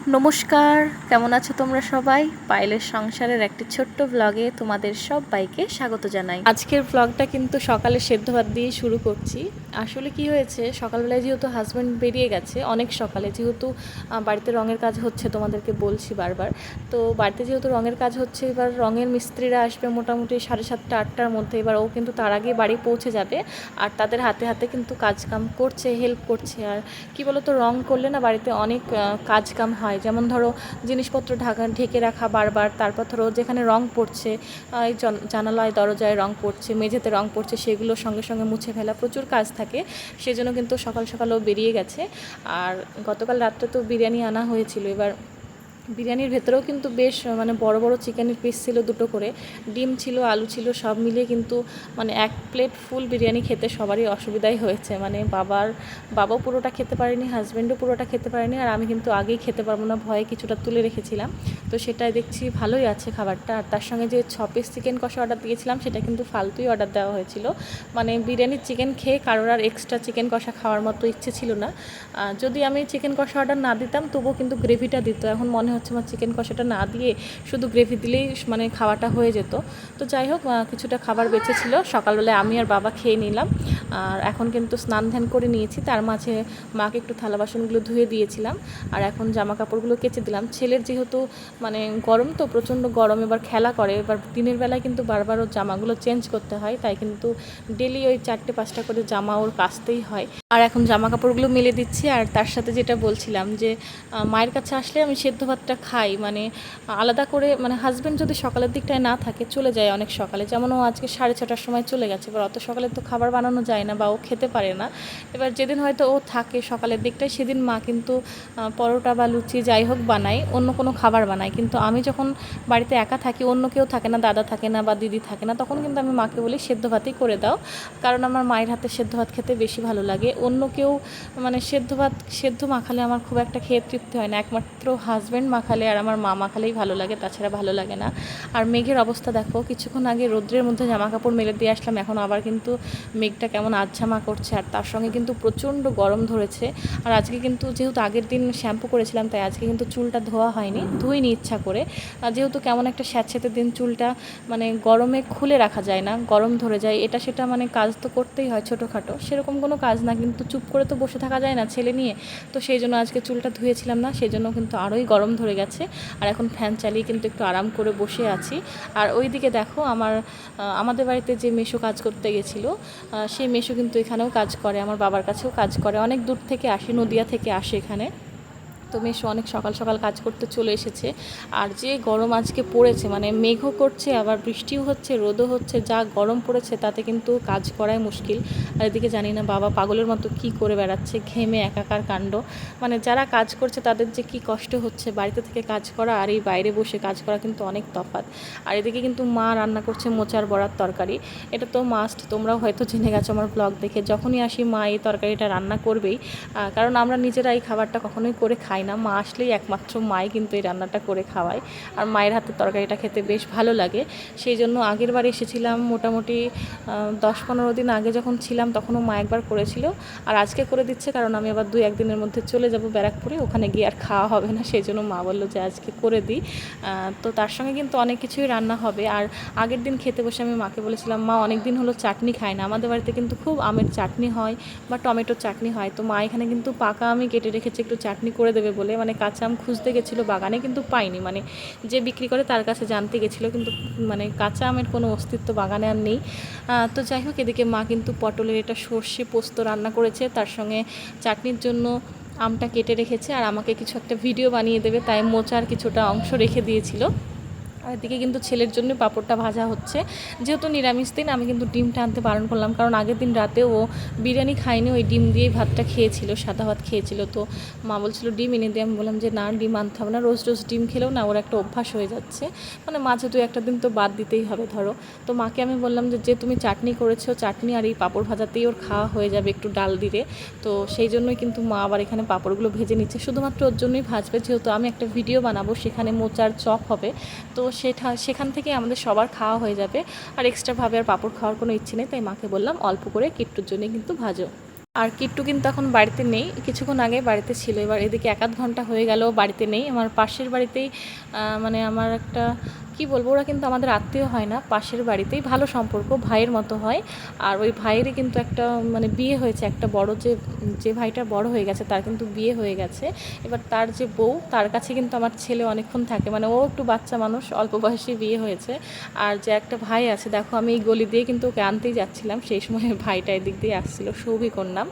নমস্কার কেমন আছো তোমরা সবাই? পাইলের সংসারের একটি ছোট্ট ব্লগে তোমাদের সব বাইকে স্বাগত জানাই। আজকের ব্লগটা কিন্তু সকালে সেদ্ধ ভাত দিয়ে শুরু করছি। আসলে কি হয়েছে সকালবেলায় যেহেতু হাজব্যান্ড বেরিয়ে গেছে অনেক সকালে যেহেতু বাড়িতে রঙের কাজ হচ্ছে তোমাদেরকে বলছি বারবার। তো বাড়িতে যেহেতু রঙের কাজ হচ্ছে এবার রঙের মিস্ত্রিরা আসবে মোটামুটি সাড়ে সাতটা আটটার মধ্যে এবার ও কিন্তু তার আগে বাড়ি পৌঁছে যাবে। আর তাদের হাতে হাতে কিন্তু কাজ কাম করছে হেল্প করছে। আর কি বলতো রং করলে না বাড়িতে অনেক আহ, কাজ কাম হয়। যেমন ধরো জিনিসপত্র ঢাকা ঢেকে রাখা বারবার, তারপর ধরো যেখানে রং পড়ছে জানালায় দরজায় রং পড়ছে, মেঝেতে রং পড়ছে, সেগুলো সঙ্গে সঙ্গে মুছে ফেলা প্রচুর কাজ থাকে। সেজন্য কিন্তু সকাল সকালও বেরিয়ে গেছে। আর গতকাল রাত্রে তো বিরিয়ানি আনা হয়েছিল। এবার বিরিয়ানির ভেতরেও কিন্তু বেশ মানে বড় বড় চিকেনের পিস ছিল দুটো করে। ডিম ছিল, আলু ছিল, সব মিলিয়ে কিন্তু মানে এক প্লেট ফুল বিরিয়ানি খেতে সবারই অসুবিধাই হয়েছে। মানে বাবার, বাবাও পুরোটা খেতে পারেনি হাজব্যান্ডও পুরোটা খেতে পারেনি, আর আমি কিন্তু আগেই খেতে পারব না, ভয়ে কিছুটা তুলে রেখেছিলাম। তো সেটাই দেখছি ভালোই আছে খাবারটা। আর তার সঙ্গে যে ছ পিস চিকেন কষা অর্ডার দিয়েছিলাম, সেটা কিন্তু ফালতুই অর্ডার দেওয়া হয়েছিল। মানে বিরিয়ানির চিকেন খেয়ে কারোর আর এক্সট্রা চিকেন কষা খাওয়ার মতো ইচ্ছে ছিল না। যদি আমি চিকেন কষা অর্ডার না দিতাম, তবুও কিন্তু গ্রেভিটা দিত। এখন মনে আমার চিকেন কষাটা না দিয়ে শুধু গ্রেভি দিলেই মানে খাওয়াটা হয়ে যেত। তো যাই হোক কিছুটা খাবার বেঁচে ছিল। সকালবেলায় আমি আর বাবা খেয়ে নিলাম। আর এখন কিন্তু স্নান ধ্যান করে নিয়েছি। তার মাঝে মাকে একটু থালা বাসনগুলো ধুয়ে দিয়েছিলাম। আর এখন জামা কাপড়গুলো কেচে দিলাম। ছেলের যেহেতু মানে গরম তো, প্রচণ্ড গরম, এবার খেলা করে। এবার দিনের বেলায় কিন্তু বারবার ওর জামাগুলো চেঞ্জ করতে হয়। তাই কিন্তু ডেলি ওই চারটে, পাঁচটা করে জামা ওর কাচতেই হয়। আর এখন জামা কাপড়গুলো মেলে দিচ্ছি। আর তার সাথে যেটা বলছিলাম যে মায়ের কাছে আসলে আমি সেদ্ধ ভাতটা খাই মানে আলাদা করে মানে হাজব্যান্ড যদি সকালের দিকটায় না থাকে, চলে যায় অনেক সকালে। যেমন ও আজকে সাড়ে ছটার সময় চলে গেছে, এবার অত সকালে তো খাবার বানানো যায় না বা ও খেতে পারে না। এবার যেদিন হয়তো ও থাকে সকালের দিকটায়, সেদিন মা কিন্তু পরোটা বা লুচি যাই হোক বানায়, অন্য কোনো খাবার বানায়। কিন্তু আমি যখন বাড়িতে একা থাকি, অন্য কেউ থাকে না, দাদা থাকে না বা দিদি থাকে না, তখন কিন্তু আমি মাকে বলি, সেদ্ধ ভাতই করে দাও। কারণ আমার মায়ের হাতে সেদ্ধ ভাত খেতে বেশি ভালো লাগে। অন্য কেউ মানে সেদ্ধ ভাত, সেদ্ধ মাখালে আমার খুব একটা খেয়ে তৃপ্তি হয় না। একমাত্র হাজব্যান্ড মাখালে আর আমার মা মাখালেই ভালো লাগে, তাছাড়া ভালো লাগে না। আর মেঘের অবস্থা দেখো, কিছুক্ষণ আগে রোদ্রের মধ্যে জামা কাপড় মেলে দিয়ে আসলাম, এখন আবার কিন্তু মেঘটা কেমন আচ্ছামা করছে, আর তার সঙ্গে কিন্তু প্রচণ্ড গরম ধরেছে। আর আজকে কিন্তু যেহেতু আগের দিন শ্যাম্পু করেছিলাম, তাই আজকে কিন্তু চুলটা ধোয়া হয়নি, ধুইনি ইচ্ছা করে। আর যেহেতু কেমন একটা স্যাঁতস্যাঁতে দিন চুলটা মানে গরমে খুলে রাখা যায় না, গরম ধরে যায়, এটা সেটা মানে কাজ তো করতেই হয় ছোটোখাটো। সেরকম কোনো কাজ না, কিন্তু চুপ করে তো বসে থাকা যায় না ছেলে নিয়ে। তো সেই জন্য আজকে চুলটা ধুয়েছিলাম না, সেই জন্য কিন্তু আরোই গরম ধরে গেছে। আর এখন ফ্যান চালিয়ে কিন্তু একটু আরাম করে বসে আছি। আর ওইদিকে দেখো আমার আমাদের বাড়িতে যে মেশো কাজ করতে গেছিল সেই মেশো কিন্তু এখানেও কাজ করে, আমার বাবার কাছেও কাজ করে। অনেক দূর থেকে আসে, নদিয়া থেকে আসে এখানে। তো মেশো অনেক সকাল সকাল কাজ করতে চলে এসেছে। আর যে গরম আজকে পড়েছে মানে মেঘও করছে, আবার বৃষ্টিও হচ্ছে, রোদও হচ্ছে, যা গরম পড়েছে তাতে কিন্তু কাজ করাই মুশকিল। আর এদিকে জানি না বাবা পাগলের মতো কি করে বেড়াচ্ছে, ঘেমে একাকার কাণ্ড। মানে যারা কাজ করছে তাদের যে কি কষ্ট হচ্ছে, বাড়িতে থেকে কাজ করা আর এই বাইরে বসে কাজ করা কিন্তু অনেক তফাৎ। আর এদিকে কিন্তু মা রান্না করছে মোচার বড়ার তরকারি। এটা তো মাস্ট তোমরাও হয়তো জেনে গেছো আমার ব্লগ দেখে। যখনই আসি মা এই তরকারিটা রান্না করবেই কারণ আমরা নিজেরা এই খাবারটা কখনোই করে খাই না, মা আসলেই একমাত্র মাই কিন্তু এই রান্নাটা করে খাওয়ায়। আর মায়ের হাতের তরকারিটা খেতে বেশ ভালো লাগে। সেই জন্য আগের বার এসেছিলাম মোটামুটি দশ পনেরো দিন আগে যখন ছিলাম তখনও মা একবার করেছিল। আর আজকে করে দিচ্ছে কারণ আমি আবার দুই একদিনের মধ্যে চলে যাব ব্যারাকপুরে, ওখানে গিয়ে আর খাওয়া হবে না। সেই জন্য মা বলল যে আজকে করে দিই। তো তার সঙ্গে কিন্তু অনেক কিছুই রান্না হবে। আর আগের দিন খেতে বসে আমি মাকে বলেছিলাম, মা অনেক দিন হলো চাটনি খায় না। আমাদের বাড়িতে কিন্তু খুব আমের চাটনি হয় বা টমেটোর চাটনি হয়। তো মা এখানে কিন্তু পাকা আমি কেটে রেখেছি, একটু চাটনি করে দেবে বলে মানে কাঁচা আম খুঁজতে গেছিল বাগানে কিন্তু পাইনি। মানে যে বিক্রি করে তার কাছে জানতে গেছিল, কিন্তু মানে কাঁচা আমের কোনো অস্তিত্ব বাগানে আর নেই। তো যাই হোক, এদিকে মা কিন্তু পটলের এটা সর্ষে পোস্ত রান্না করেছে। তার সঙ্গে চাটনির জন্য আমটা কেটে রেখেছে। আর আমাকে কিছু একটা ভিডিও বানিয়ে দেবে, তাই মোচার কিছুটা অংশ রেখে দিয়েছিল। আর কিন্তু ছেলের জন্য পাঁপড়টা ভাজা হচ্ছে। যেহেতু নিরামিষ দিন, আমি কিন্তু ডিমটা আনতে বারণ করলাম, কারণ আগের দিন রাতে ও বিরিয়ানি খায়নি, ওই ডিম দিয়েই ভাতটা খেয়েছিল, সাদা ভাত খেয়েছিল। তো মা বলছিল, ডিম এনে দিয়ে আমি বললাম যে, না, ডিম আনতে হবে না, রোজ রোজ ডিম খেলেও না, ওর একটা অভ্যাস হয়ে যাচ্ছে। মানে মাঝে দু একটা দিন তো বাদ দিতেই হবে, ধরো। তো মাকে আমি বললাম যে যে তুমি চাটনি করেছ, চাটনি আর এই পাঁপড় ভাজাতেই ওর খাওয়া হয়ে যাবে একটু ডাল দিলে। তো সেই জন্যই কিন্তু মা আবার এখানে পাঁপড়গুলো ভেজে নিচ্ছে। শুধুমাত্র ওর জন্যই ভাজবে, যেহেতু আমি একটা ভিডিও বানাবো, সেখানে মোচার চপ হবে। তো সেটা, সেখান থেকে আমাদের সবার খাওয়া হয়ে যাবে। আর এক্সট্রাভাবে আর পাপড় খাওয়ার কোনো ইচ্ছে নেই, তাই মাকে বললাম অল্প করে কিট্টুর জন্য কিন্তু ভাজো। আর কিট্টু কিন্তু এখন বাড়িতে নেই, কিছুক্ষণ আগে বাড়িতে ছিল। এবার এদিকে এক আধ ঘণ্টা হয়ে গেল, বাড়িতে নেই। আমার পাশের বাড়িতেই মানে আমার একটা কি বলব, ওরা কিন্তু আমাদের আত্মীয় হয় না, পাশের বাড়িতেই ভালো সম্পর্ক, ভাইয়ের মতো হয়। আর ওই ভাইয়েরই কিন্তু একটা মানে বিয়ে হয়েছে, একটা বড় যে যে ভাইটা বড় হয়ে গেছে, তার কিন্তু বিয়ে হয়ে গেছে। এবার তার যে বউ, তার কাছে কিন্তু আমার ছেলে অনেকক্ষণ থাকে মানে ও একটু বাচ্চা মানুষ, অল্প বয়সে বিয়ে হয়েছে। আর যে একটা ভাই আছে, দেখো আমি এই গলি দিয়ে কিন্তু ওকে আনতেই যাচ্ছিলাম, সেই সময় ভাইটা এদিক দিয়ে আসছিল, সৌভিক ওর নাম।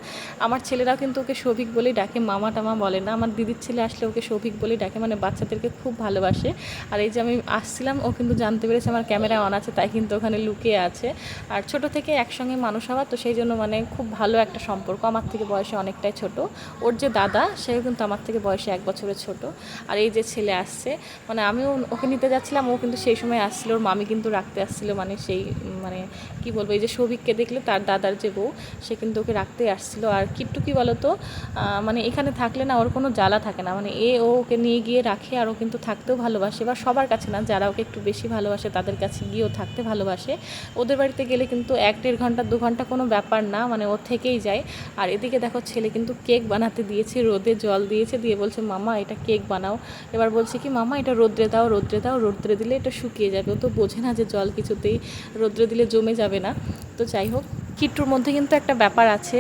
আমার ছেলেরাও কিন্তু ওকে সৌভিক বলেই ডাকে, মামা টামা বলে না। আমার দিদির ছেলে আসলে ওকে সৌভিক বলেই ডাকে মানে বাচ্চাদেরকে খুব ভালোবাসে। আর এই যে আমি আসছিলাম ও কিন্তু জানতে পেরেছে আমার ক্যামেরা অন আছে, তাই কিন্তু ওখানে লুকিয়ে আছে। আর ছোট থেকে একসঙ্গে মানুষ হওয়া, তো সেই জন্য মানে খুব ভালো একটা সম্পর্ক। আমার থেকে বয়সে অনেকটাই ছোট। ওর যে দাদা, সেও কিন্তু আমার থেকে বয়সে এক বছরের ছোট। আর এই যে ছেলে আসছে মানে আমিও ওকে নিতে যাচ্ছিলাম, ও কিন্তু সেই সময় আসছিল, ওর মামি কিন্তু রাখতে আসছিল মানে সেই মানে কি বলব, এই যে সৌভিককে দেখলে তার দাদার যে বউ, সে কিন্তু ওকে রাখতে আসছিল। আর কিট্টু কি বলতো মানে এখানে থাকলে না ওর কোনো জ্বালা থাকে না। মানে এ ও ওকে নিয়ে গিয়ে রাখে, আর ও কিন্তু থাকতেও ভালোবাসে, বা সবার কাছে না, যারা ওকে একটু বেশি ভালোবাসে, তাদের কাছে গিয়েও থাকতে ভালোবাসে। ওদের বাড়িতে গেলে কিন্তু এক দেড় ঘণ্টা, দু ঘণ্টা কোনো ব্যাপার না মানে ও থেকেই যায়। আর এদিকে দেখো ছেলে কিন্তু কেক বানাতে দিয়েছে, রোদে জল দিয়েছে, দিয়ে বলছে, মামা, এটা কেক বানাও। এবার বলছে কি, মামা, এটা রোদ্রে দাও রোদ্রে দাও, রোদ্রে দিলে এটা শুকিয়ে যাবে। ও তো বোঝে না যে জল কিছুতেই রোদ্রে দিলে জমে যাবে না। তো যাই হোক কিট্টুর মধ্যে কিন্তু একটা ব্যাপার আছে,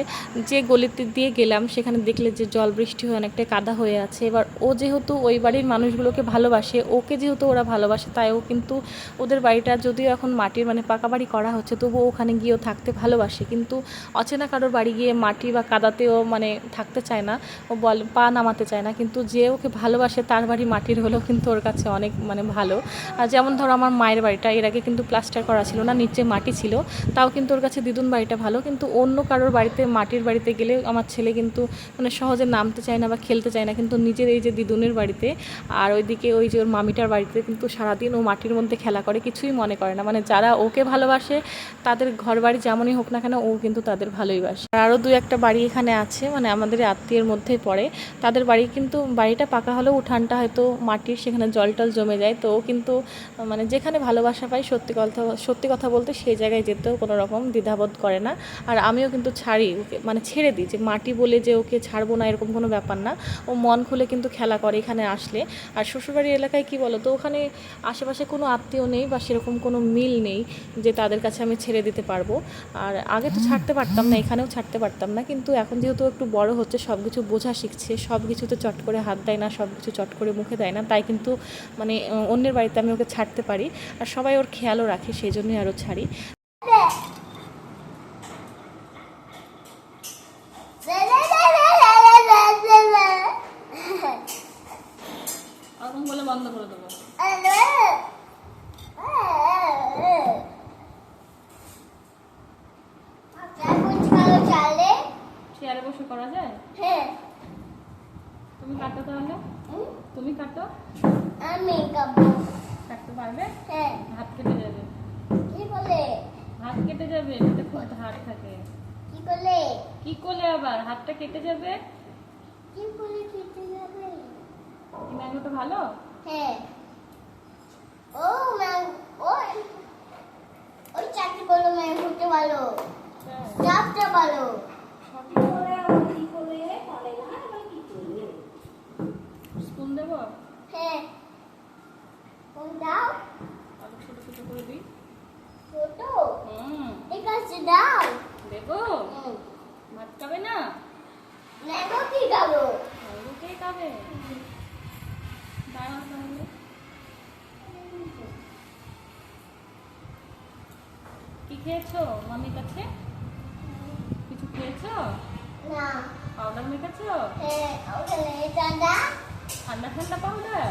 যে গলিতে দিয়ে গেলাম, সেখানে দেখলে যে জল বৃষ্টি হয়ে অনেকটা কাদা হয়ে আছে। এবার ও যেহেতু ওই বাড়ির মানুষগুলোকে ভালোবাসে, ওকে যেহেতু ওরা ভালোবাসে, তাই ও কিন্তু ওদের বাড়িটা যদিও এখন মাটির মানে পাকা বাড়ি করা হচ্ছে, তবুও ওখানে গিয়েও থাকতে ভালোবাসে। কিন্তু অচেনা কারোর বাড়ি গিয়ে মাটি বা কাদাতেও মানে থাকতে চায় না, ও বল, পা নামাতে চায় না। কিন্তু যে ওকে ভালোবাসে, তার বাড়ি মাটির হলেও কিন্তু ওর কাছে অনেক মানে ভালো। আর যেমন ধরো আমার মায়ের বাড়িটা, এর আগে কিন্তু প্লাস্টার করা ছিল না, নিচে মাটি ছিল, তাও কিন্তু ওর কাছে দিদুন বাড়িটা ভালো, কিন্তু অন্য কারোর বাড়িতে, মাটির বাড়িতে গেলে আমার ছেলে কিন্তু মানে সহজে নামতে চায় না বা খেলতে চায় না। কিন্তু নিজের এই যে দিদুনের বাড়িতে আর ওইদিকে ওই যে ওর মামিটার বাড়িতে কিন্তু সারাদিন ও মাটির মধ্যে খেলা করে, কিছুই মনে করে না। মানে যারা ওকে ভালোবাসে, তাদের ঘর বাড়ি যেমনই হোক না কেন, ও কিন্তু তাদের ভালোই বাসে। আর আরও দু একটা বাড়ি এখানে আছে মানে আমাদের আত্মীয়ের মধ্যেই পড়ে। তাদের বাড়ি কিন্তু বাড়িটা পাকা হলেও উঠানটা হয়তো মাটির, সেখানে জল টল জমে যায়। তো ও কিন্তু মানে যেখানে ভালোবাসা পায়, সত্যি কথা সত্যি কথা বলতে সেই জায়গায় যেতেও কোনো রকম দ্বিধাবোধ করে না। আর আমিও কিন্তু ছাড়ি ওকে মানে ছেড়ে দিই যে মাটি বলে যে ওকে ছাড়বো না এরকম কোনো ব্যাপার না। ও মন খুলে কিন্তু খেলা করে এখানে আসলে। আর শ্বশুরবাড়ির এলাকায় কি বলো তো, ওখানে আশেপাশে কোনো আত্মীয় নেই বা সেরকম কোনো মিল নেই যে তাদের কাছে আমি ছেড়ে দিতে পারব। আর আগে তো ছাড়তে পারতাম না, এখানেও ছাড়তে পারতাম না। কিন্তু এখন যেহেতু একটু বড় হচ্ছে সব কিছু বোঝা শিখছে সব কিছুতে চট করে হাত দেয় না সব কিছু চট করে মুখে দেয় না। তাই কিন্তু মানে অন্যের বাড়িতে আমি ওকে ছাড়তে পারি। আর সবাই ওর খেয়ালও রাখে, সেই জন্যই আরও ছাড়ি ওরকম বলে বন্ধ করে দেবো চেয়ারে বসে করা যায় তুমি কাটো তাহলে তুমি কাটো আমি কাবু কাটতে পারবে হ্যাঁ হাত কেটে যাবে কি বলে হাত কেটে যাবে এটাতে খুব হাত থাকে। কি বলে কি করলে আবার? হাতটা কেটে যাবে? কি বলে খেতে যাবে? এই ম্যাঙ্গোটা ভালো? হ্যাঁ। ও ম্যাম ওই ওই চাকরি করল ম্যাম হতে ভালো। চাপটা ভালো স্পুন দেবো? হ্যাঁ। দাও আলু ছোট ছোট করে দিই ছোট হুম ঠিক আছে দাও। দেবো? ভাত খাবে না? ম্যাঙ্গো কি খাব কে খাবে দাঁড়াও তাহলে। কি খেয়েছো মামির কাছে? কিছু খেয়েছো? না। পাউডার মেখেছো? হ্যাঁ ঠান্ডা। ঠান্ডা পাউডার?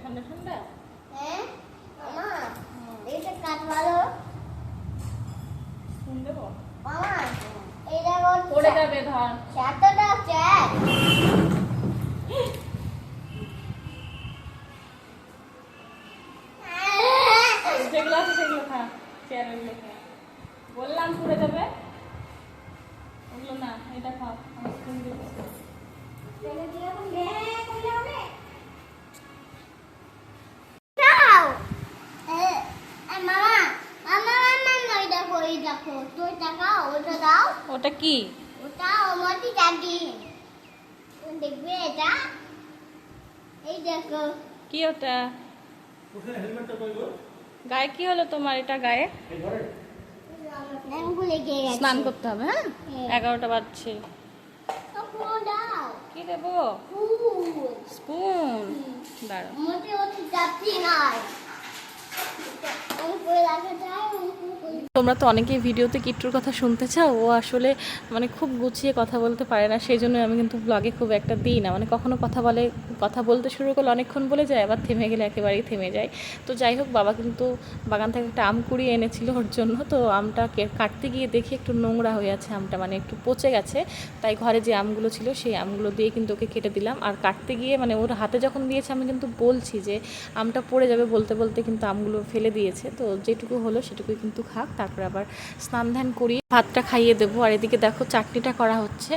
ঠান্ডা ঠান্ডা? হ্যাঁ? মামা এটা কাট ভালো। দেবো? মামা কোন পড়ে যাবে ধর চারটা চার যেগুলো আছে সেগুলো খা চেয়ারেরগুলো খা বললাম পড়ে যাবে ওগুলো না ওটা কি? ওটা দেখবে এটা? এই দেখো। কি ওটা? গায়ে কি হলো তোমার এটা গায়ে? স্নান করতে হবে হ্যাঁ? হ্যাঁ। এগারোটা বাজছে। তো পুরো দাও। কি দেবো? Full spoon. দাঁড়াও। তোমরা তো অনেকেই ভিডিওতে কিট্টুর কথা শুনতে চাও, ও আসলে মানে খুব গুছিয়ে কথা বলতে পারে না সেই জন্য আমি কিন্তু ব্লগে খুব একটা দিই না। মানে কখনো কথা বলে, কথা বলতে শুরু করলে অনেকক্ষণ বলে যায়, আবার থেমে গেলে একেবারেই থেমে যায়। তো যাই হোক, বাবা কিন্তু বাগান থেকে একটা আম কুড়িয়ে এনেছিল ওর জন্য, তো আমটা কাটতে গিয়ে দেখি একটু নোংরা হয়ে আছে আমটা মানে একটু পচে গেছে। তাই ঘরে যে আমগুলো ছিল, সেই আমগুলো দিয়ে কিন্তু ওকে কেটে দিলাম। আর কাটতে গিয়ে মানে ওর হাতে যখন দিয়েছে, আমি কিন্তু বলছি যে, আমটা পড়ে যাবে বলতে বলতে কিন্তু আমগুলো ফেলে দিয়েছে। তো যেটুকু হলো, সেটুকুই কিন্তু খাক তারপর আবার স্নান ধ্যান করিয়ে ভাতটা খাইয়ে দেবো। আর এদিকে দেখো চাটনিটা করা হচ্ছে।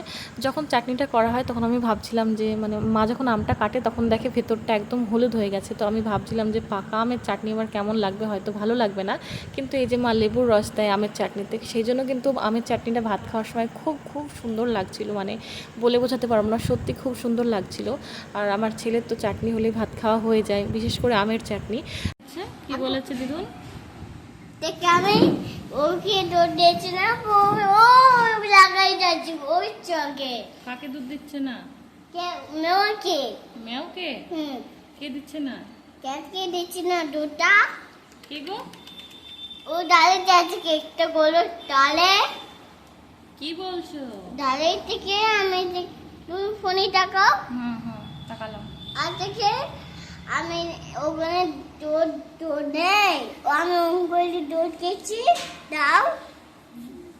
যখন চাটনিটা করা হয়, তখন আমি ভাবছিলাম যে মানে মা যখন আমটা কাটে, তখন দেখে ভেতরটা একদম হলুদ হয়ে গেছে। তো আমি ভাবছিলাম যে, পাকা আমের চাটনি আমার কেমন লাগবে? হয়তো ভালো লাগবে না। কিন্তু এই যে মা লেবুর রস দেয় আমের চাটনিতে, সেই জন্য কিন্তু আমের চাটনিটা ভাত খাওয়ার সময় খুব খুব সুন্দর লাগছিল। মানে বলে বোঝাতে পারব না, সত্যি খুব সুন্দর লাগছিল। আর আমার ছেলের তো চাটনি হলে ভাত খাওয়া হয়ে যায়, বিশেষ করে আমের চাটনি। আচ্ছা কি বলেছে দিদুন? দেখে আমি ওকে দৌড় দিয়েছি না ও ও জায়গায় যাচ্ছি ওই চকে কাকে দুধ দিচ্ছে না? কে মেয়েকে। মেয়েওকে হুম। কে দিচ্ছে না? ক্যাটকে দিচ্ছি না দুটা কে গো? ও ডালে যাচ্ছে কেকটা গোলো ডালে। কি বলছো? ডালে থেকে আমি তুমি ফোনে টাকাও হুম হুম তাকালাম। আর দেখে আমি ওখানে নেই ও আমি ওখানে দৌড় খেয়েছি। দাও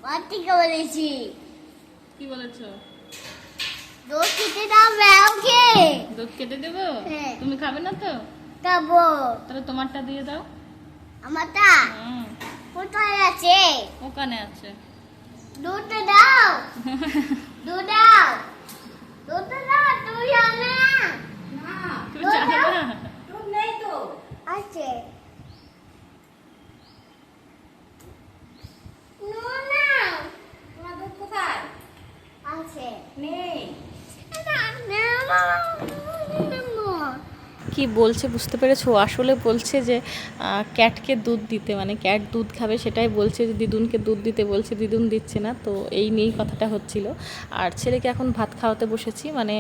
আর বলেছি। কি বলেছ? দৌড় খেতে দাও ম্যাওকে দুধ কেটে দেবো? হ্যাঁ। তুমি খাবে না তো? খাব। তাহলে তোমারটা দিয়ে দাও। আমারটা? হুম। কোথায় আছে? ওখানে আছে। দুধটা দাও। দুধ দাও। দুধটা দাও তুই না? তুমি জানো না আছে নো না তোমার দুধ কোথায় আছে নেই না না না কি বলছে বুঝতে পেরেছ? আসলে বলছে যে ক্যাটকে দুধ দিতে মানে ক্যাট দুধ খাবে সেটাই বলছে যে, দিদুনকে দুধ দিতে বলছে, দিদুন দিচ্ছে না, তো এই নিয়েই কথাটা হচ্ছিল। আর ছেলেকে এখন ভাত খাওয়াতে বসেছি মানে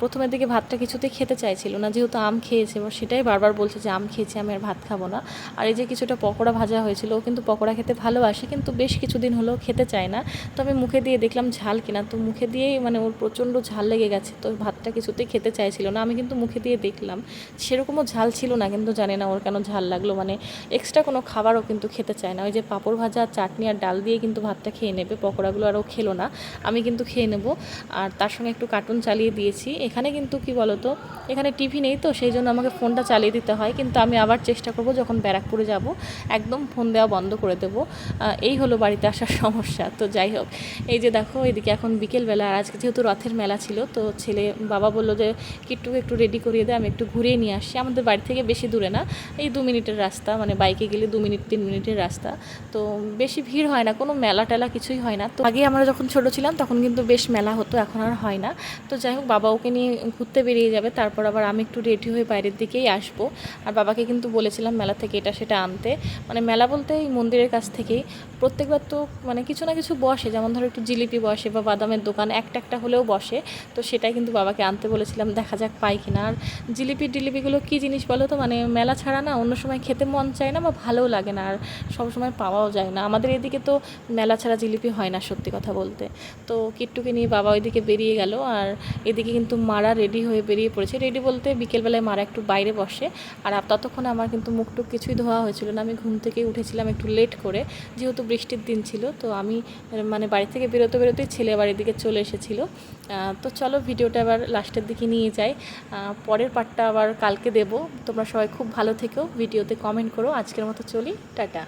প্রথমের দিকে ভাতটা কিছুতেই খেতে চাইছিল না, যেহেতু আম খেয়েছে, এবার সেটাই বারবার বলছে যে, আম খেয়েছি, আমি আর ভাত খাব না। আর এই যে কিছুটা পকোড়া ভাজা হয়েছিল, ও কিন্তু পকোড়া খেতে ভালোবাসে, কিন্তু বেশ কিছুদিন হলো খেতে চায় না। তো আমি মুখে দিয়ে দেখলাম ঝাল কিনা, তো মুখে দিয়েই মানে ওর প্রচণ্ড ঝাল লেগে গেছে, তো ভাতটা কিছুতেই খেতে চাইছিল না, আমি কিন্তু মুখে দিয়ে দেখলাম। সেরকমও ঝাল ছিল না, কিন্তু জানি না ওর কেন ঝাল লাগল। মানে এক্সট্রা কোনো খাবারও কিন্তু খেতে চায় না। ওই যে পাঁপড় ভাজা, চাটনি আর ডাল দিয়ে কিন্তু ভাতটা খেয়ে নেবে, পকোড়াগুলো আরও খেলো না। আমি কিন্তু খেয়ে নেব। আর তার সঙ্গে একটু কার্টুন চালিয়ে দিয়েছি। এখানে কিন্তু কি বলতো, এখানে টিভি নেই তো, সেই জন্য আমাকে ফোনটা চালিয়ে দিতে হয়। কিন্তু আমি আবার চেষ্টা করব যখন ব্যারাকপুরে যাব, একদম ফোন দেওয়া বন্ধ করে দেবো। এই হলো বাড়িতে আসার সমস্যা। তো যাই হোক, এই যে দেখো, এদিকে এখন বিকেলবেলা, আর আজকে যেহেতু রথের মেলা ছিল, তো ছেলে বাবা বলল যে, কিট্টুকে একটু রেডি করিয়ে দেয় আমি একটু ঘুরিয়ে নিয়ে আসছি। আমাদের বাড়ি থেকে বেশি দূরে না। এই দু মিনিটের রাস্তা মানে বাইকে গেলে দু মিনিট, তিন মিনিটের রাস্তা। তো বেশি ভিড় হয় না, কোনো মেলা টেলা কিছুই হয় না। তো আগে আমরা যখন ছোট ছিলাম, তখন কিন্তু বেশ মেলা হতো, এখন আর হয় না। তো যাই হোক, বাবা ওকে নিয়ে ঘুরতে বেরিয়ে যাবে। তারপর আবার আমি একটু রেডি হয়ে বাইরের দিকেই আসব। আর বাবাকে কিন্তু বলেছিলাম মেলা থেকে এটা সেটা আনতে। মানে মেলা বলতে এই মন্দিরের কাছ থেকেই। প্রত্যেকবার তো মানে কিছু না কিছু বসে। যেমন ধরো একটু জিলিপি বসে বা বাদামের দোকান, একটা একটা হলেও বসে। তো সেটাই কিন্তু বাবাকে আনতে বলেছিলাম, দেখা যাক পাই কিনা। আর জিলিপি টিলিপিগুলো কী জিনিস বলো তো? মানে মেলা ছাড়া না, অন্য সময় খেতে মন চায় না বা ভালোও লাগে না, আর সব সময় পাওয়াও যায় না। আমাদের এদিকে তো মেলা ছাড়া জিলিপি হয় না, সত্যি কথা বলতে। তো কিট্টুকে নিয়ে বাবা ওইদিকে বেরিয়ে গেল, আর এদিকে কিন্তু মারা রেডি হয়ে বেরিয়ে পড়েছে। রেডি বলতে বিকেলবেলায় মারা একটু বাইরে বসে, আর ততক্ষণে আমার কিন্তু মুখটুক কিছুই ধোয়া হয়েছিল না। আমি ঘুম থেকে উঠেছিলাম একটু লেট করে, যেহেতু বৃষ্টির দিন ছিল, তো আমি মানে বাড়ি থেকে বেরোতে বেরোতেই ছেলে বাড়ির দিকে চলে এসেছিল। তো চলো ভিডিওটা আবার লাস্টের দিকে নিয়ে যাই। পরের পার্টটা আবার কালকে দেব। তোমরা সবাই খুব ভালো থেকো ভিডিওতে কমেন্ট করো। আজকের মতো চলি টাটা।